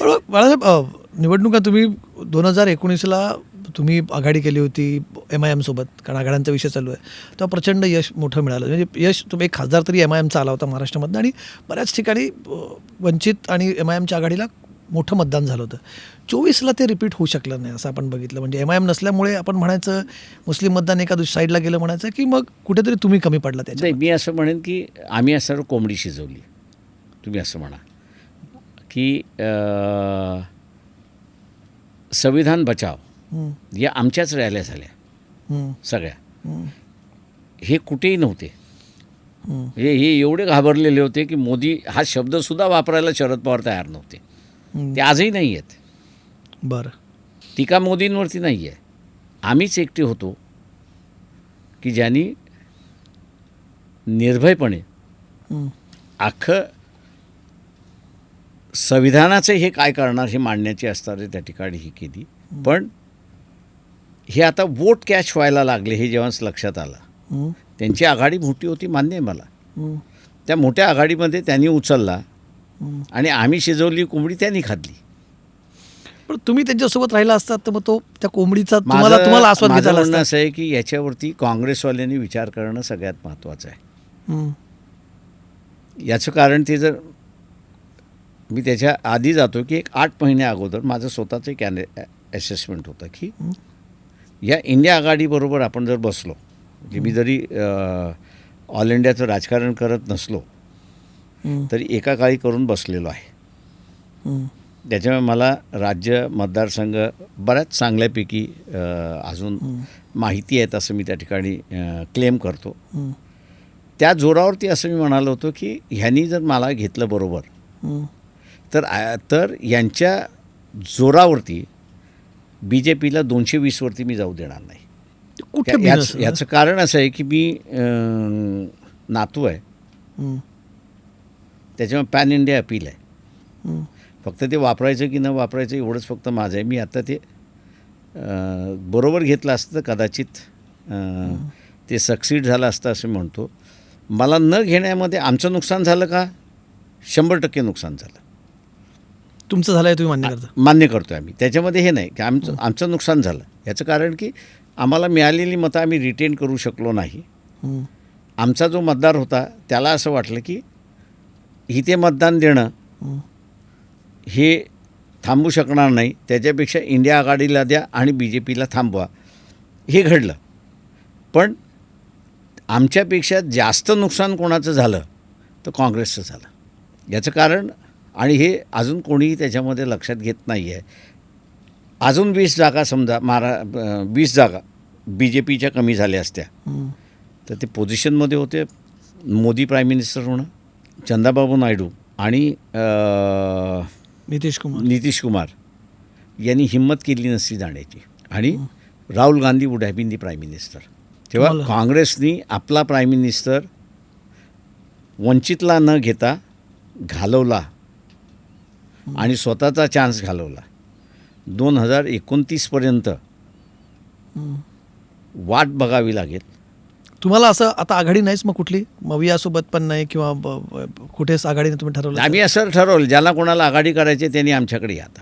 पण बाळासाहेब निवडणुका तुम्ही दोन हजार एकोणीसला तुम्ही आघाडी केली होती एम आय एमसोबत कारण आघाड्यांचा विषय चालू आहे. तेव्हा प्रचंड यश मोठं मिळालं. म्हणजे यश तुम्ही एक खासदार तरी एम आय एमचा आला होता महाराष्ट्रामधनं आणि बऱ्याच ठिकाणी वंचित आणि एम आय एमच्या आघाडीला मोठं मतदान झालं होतं. चोवीसला ते रिपीट होऊ शकलं नाही असं आपण बघितलं. म्हणजे एम आय एम नसल्यामुळे आपण म्हणायचं मुस्लिम मतदान एका दुसऱ्या साईडला गेलं म्हणायचं की मग कुठेतरी तुम्ही कमी पडला त्याच्या मी असं म्हणेन की आम्ही असं कोंबडी शिजवली. तुम्ही असं म्हणा. की संविधान बचाव या आमच्याच रॅल्या झाल्या. सगळ्या. हे. कुठेही नव्हते. हे. हे एवढे घाबरलेले होते की मोदी हा शब्दसुद्धा वापरायला शरद पवार तयार नव्हते. ते आजही नाही आहेत. बरं. टीका मोदींवरती नाही आहे. आम्हीच एकटे होतो की ज्यांनी निर्भयपणे अख्खं संविधानाचं हे काय करणार हे मांडण्याची असणारे त्या ठिकाणी ही केली. पण हे आता वोट कॅच व्हायला लागले हे जेव्हा लक्षात आलं. त्यांची आघाडी मोठी होती मान्य आहे मला. त्या मोठ्या आघाडीमध्ये त्यांनी उचलला. आणि आम्ही शिजवली कोंबडी त्यांनी खाल्ली. पण तुम्ही त्यांच्यासोबत राहिला असतात तर मग तो त्या कोंबडीचा तुम्हाला तुम्हाला आस्वाद माझं म्हणणं असं आहे की याच्यावरती काँग्रेसवाल्यांनी विचार करणं सगळ्यात महत्त्वाचं आहे. याचं कारण ते जर मी त्याच्या आधी जातो की एक आठ महिन्या अगोदर माझं स्वतःचं एक असेसमेंट होतं की. या इंडिया आघाडीबरोबर आपण जर बसलो म्हणजे मी जरी ऑल इंडियाचं राजकारण करत नसलो तरी एका काळी करून बसलेलो आहे. त्याच्यामुळे मला राज्य मतदारसंघ बऱ्याच चांगल्यापैकी अजून माहिती आहेत असं मी त्या ठिकाणी क्लेम करतो. त्या जोरावरती असं मी म्हणालो होतो की ह्यांनी जर मला घेतलं बरोबर. तर तर यांच्या जोरावरती बी जे पीला दोनशे वीसवरती मी जाऊ देणार नाही. कुठे याच कारण असं आहे की मी नातू आहे. त्याच्यामुळे पॅन इंडिया अपील आहे. फक्त ते वापरायचं की न वापरायचं एवढंच फक्त माझं आहे. मी आता ते बरोबर घेतलं असतं कदाचित ते सक्सीड झालं असतं असं म्हणतो. मला न घेण्यामध्ये आमचं नुकसान झालं का? शंभर टक्के नुकसान झालं. तुमचं झालंय तुम्ही मान्य करता. मान्य करतो आम्ही. त्याच्यामध्ये हे नाही की आमचं आमचं नुकसान झालं. याचं कारण की आम्हाला मिळालेली मतं आम्ही रिटेन करू शकलो नाही. आमचा जो मतदार होता त्याला असं वाटलं की इथे मतदान देणं हे थांबू शकणार नाही. त्याच्यापेक्षा इंडिया आघाडीला द्या आणि बी जे पीला थांबवा. हे घडलं. पण आमच्यापेक्षा जास्त नुकसान कोणाचं झालं तर काँग्रेसचं झालं. याचं कारण आणि हे अजून कोणीही त्याच्यामध्ये लक्षात घेत नाही आहे अजून वीस जागा समजा महारा वीस जागा बी जे पीच्या कमी झाल्या असत्या. तर ते पोझिशनमध्ये होते. मोदी प्राईम मिनिस्टर होणं चंद्राबाबू नायडू आणि नितीश कुमार. नितीश कुमार यांनी हिंमत केली नसती जाण्याची. आणि Rahul Gandhi would have been the prime minister तेव्हा काँग्रेसनी आपला प्राईम मिनिस्टर वंचितला न घेता घालवला. आणि स्वतःचा चान्स घालवला. दोन हजार एकोणतीसपर्यंत. वाट बघावी लागेल. तुम्हाला असं आता आघाडी नाहीच मग कुठली? मवियासोबत पण नाही किंवा कुठेच आघाडीने तुम्ही ठरवलं? आम्ही असं ठरवलं ज्याला कोणाला आघाडी करायची त्यांनी आमच्याकडे आता.